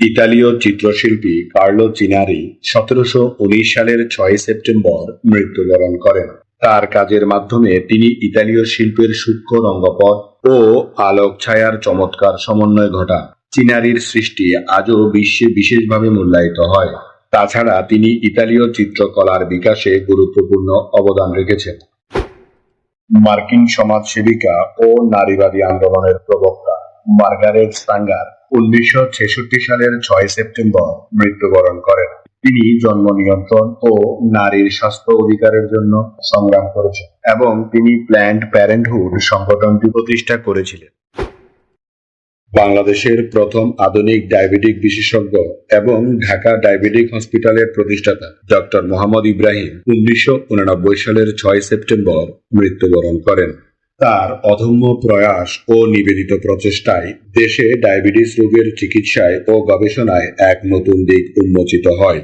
ইতালীয় চিত্রশিল্পী কার্লো চিনারি সতেরোশো উনিশ সালের ছয় সেপ্টেম্বর মৃত্যুবরণ করেন। তার কাজের মাধ্যমে তিনি ইতালীয় শিল্পের সূক্ষ্ম রঙ্গপথ ও আলোক ছায়ার চমৎকার সমন্বয় ঘটান। চিনারির সৃষ্টি আজও বিশ্বে বিশেষভাবে মূল্যায়িত হয়। তাছাড়া তিনি ইতালীয় চিত্রকলার বিকাশে গুরুত্বপূর্ণ অবদান রেখেছেন। মার্কিন সমাজসেবিকা ও নারীবাদী আন্দোলনের প্রবক্তা মার্গারেট সাঙ্গার উনিশশো ছেষট্টি সালের ছয় সেপ্টেম্বর মৃত্যুবরণ করেন। তিনি জন্ম নিয়ন্ত্রণ ও নারীর স্বাস্থ্য অধিকারের জন্য সংগ্রাম করেছেন এবং তিনি প্ল্যান্ড প্যারেন্টহুড সংগঠনটি প্রতিষ্ঠা করেছিলেন। বাংলাদেশের প্রথম আধুনিক ডায়াবেটিক বিশেষজ্ঞ এবং ঢাকা ডায়াবেটিক হসপিটালের প্রতিষ্ঠাতা ডক্টর মোহাম্মদ ইব্রাহিম উনিশশো সালের ছয় সেপ্টেম্বর মৃত্যুবরণ করেন। তার অধম্য প্রয়াস ও নিবেদিত প্রচেষ্টায় দেশে ডায়াবেটিস রোগের চিকিৎসায় ও গবেষণায় এক নতুন দিক উন্মোচিত হয়।